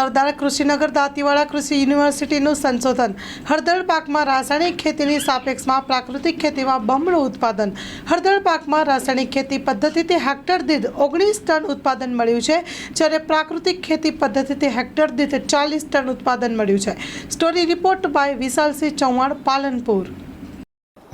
સરદાર કૃષિનગર દાંતીવાડા કૃષિ યુનિવર્સિટીનું સંશોધન. હળદર પાકમાં રાસાયણિક ખેતીની સાપેક્ષમાં પ્રાકૃતિક ખેતીમાં બમણું ઉત્પાદન. હળદર પાકમાં રાસાયણિક ખેતી પદ્ધતિથી હેક્ટર દીઠ ઓગણીસ ટન ઉત્પાદન મળ્યું છે, જ્યારે પ્રાકૃતિક ખેતી પદ્ધતિથી હેક્ટર દીઠ ચાલીસ ટન ઉત્પાદન મળ્યું છે. Story report by Vishalsinh Chauhan, Palanpur.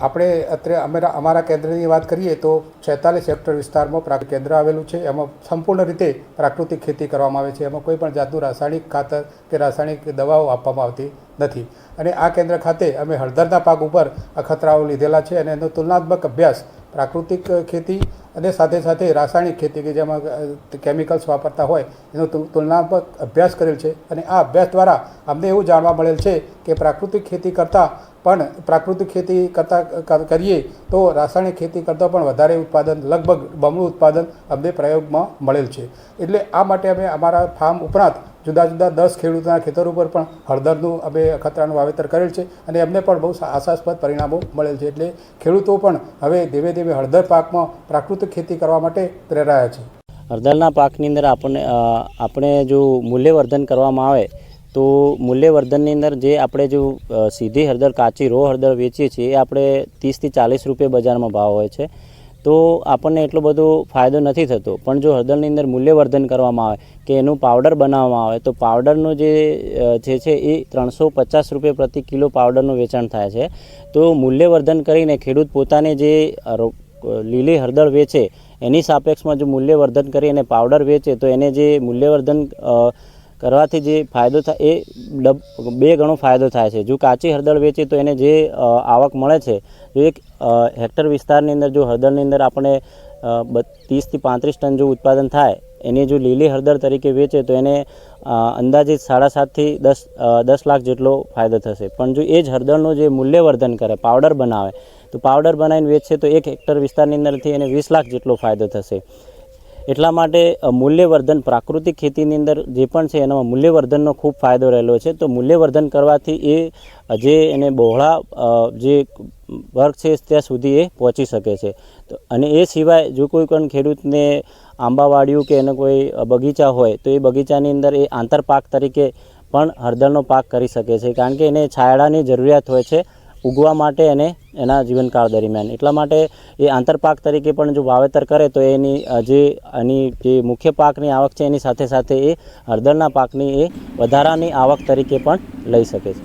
આપણે અત્યારે અમારા અમારા કેન્દ્રની વાત કરીએ તો છેતાલીસ હેક્ટર વિસ્તારમાં પ્રાક કેન્દ્ર આવેલું છે. એમાં સંપૂર્ણ રીતે પ્રાકૃતિક ખેતી કરવામાં આવે છે. એમાં કોઈ પણ જાતનું રાસાયણિક ખાતર કે રાસાયણિક દવાઓ આપવામાં આવતી નથી. અને આ કેન્દ્ર ખાતે અમે હળદરના પાક ઉપર અખતરાઓ લીધેલા છે અને એનો તુલનાત્મક અભ્યાસ પ્રાકૃતિક ખેતી અને સાથે સાથે રાસાયણિક ખેતી કે જેમાં કેમિકલ્સ વાપરતા હોય એનો તુલ- તુલનાત્મક અભ્યાસ કરેલ છે. અને આ અભ્યાસ દ્વારા અમને એવું જાણવા મળેલ છે કે પ્રાકૃતિક ખેતી કરતાં પણ પ્રાકૃતિક ખેતી કરતાં કરીએ તો રાસાયણિક ખેતી કરતાં પણ વધારે ઉત્પાદન, લગભગ બમણું ઉત્પાદન અમને પ્રયોગમાં મળેલ છે. એટલે આ માટે અમે અમારા ફાર્મ ઉપરાંત જુદા જુદા દસ ખેડૂતોના ખેતરો ઉપર પણ હળદરનું અમે અખતરાનું વાવેતર કરેલ છે અને એમને પણ બહુ આશાસ્પદ પરિણામો મળેલ છે. એટલે ખેડૂતો પણ હવે ધીમે ધીમે હળદર પાકમાં પ્રાકૃતિક ખેતી કરવા માટે પ્રેરાયા છે. હળદરના પાકની અંદર આપણને આપણે જો મૂલ્યવર્ધન કરવામાં આવે તો મૂલ્યવર્ધનની અંદર જે આપણે જો સીધી હળદર, કાચી રો હળદર વેચીએ છીએ, એ આપણે ત્રીસથી ચાલીસ રૂપિયા બજારમાં ભાવ હોય છે. તો આપણને એટલો બધો ફાયદો નથી થતો. પણ જો હળદરની અંદર મૂલ્યવર્ધન કરવામાં આવે કે એનું પાવડર બનાવવામાં આવે, તો પાવડરનું જે જે છે એ ત્રણસો પચાસ રૂપિયા પ્રતિ કિલો પાવડરનું વેચાણ થાય છે. તો મૂલ્યવર્ધન કરીને ખેડૂત પોતાને જે લીલી હળદર વેચે, એની સાપેક્ષમાં જો મૂલ્યવર્ધન કરી અને પાવડર વેચે, તો એને જે મૂલ્યવર્ધન કરવાથી જે ફાયદો થાય, એ ડબ, બે ગણો ફાયદો થાય છે. જો કાચી હળદર વેચે તો એને જે આવક મળે છે, જો એક હેક્ટર વિસ્તારની અંદર જો હળદરની અંદર આપણે ત્રીસથી પાંત્રીસ ટન જો ઉત્પાદન થાય, એની જો લીલી હળદર તરીકે વેચે તો એને અંદાજિત સાડા સાતથી દસ દસ લાખ જેટલો ફાયદો થશે. પણ જો એ જ હળદરનું જે મૂલ્યવર્ધન કરે, પાવડર બનાવે, તો પાવડર બનાવીને વેચશે તો એક હેક્ટર વિસ્તારની અંદરથી એને વીસ લાખ જેટલો ફાયદો થશે. એટલા માટે મૂલ્યવર્ધન પ્રાકૃતિક ખેતીની અંદર જે પણ છે એનામાં મૂલ્યવર્ધનનો ખૂબ ફાયદો રહેલો છે. તો મૂલ્યવર્ધન કરવાથી એ જે એને બહોળા જે વર્ગ છે ત્યાં સુધી એ પહોંચી શકે છે. તો, અને એ સિવાય જો કોઈ પણ ખેડૂતને આંબાવાડિયું કે એને કોઈ બગીચા હોય, તો એ બગીચાની અંદર એ આંતરપાક તરીકે પણ હળદરનો પાક કરી શકે છે. કારણ કે એને છાયડાની જરૂરિયાત હોય છે. ઉગવા માટે અને એના જીવનકાળ દરમિયાન. એટલા માટે એ આંતરપાક તરીકે પણ જો વાવેતર કરે તો એની જે એની જે મુખ્ય પાકની આવક છે એની સાથે સાથે એ હળદરના પાકની એ વધારાની આવક તરીકે પણ લઈ શકે છે.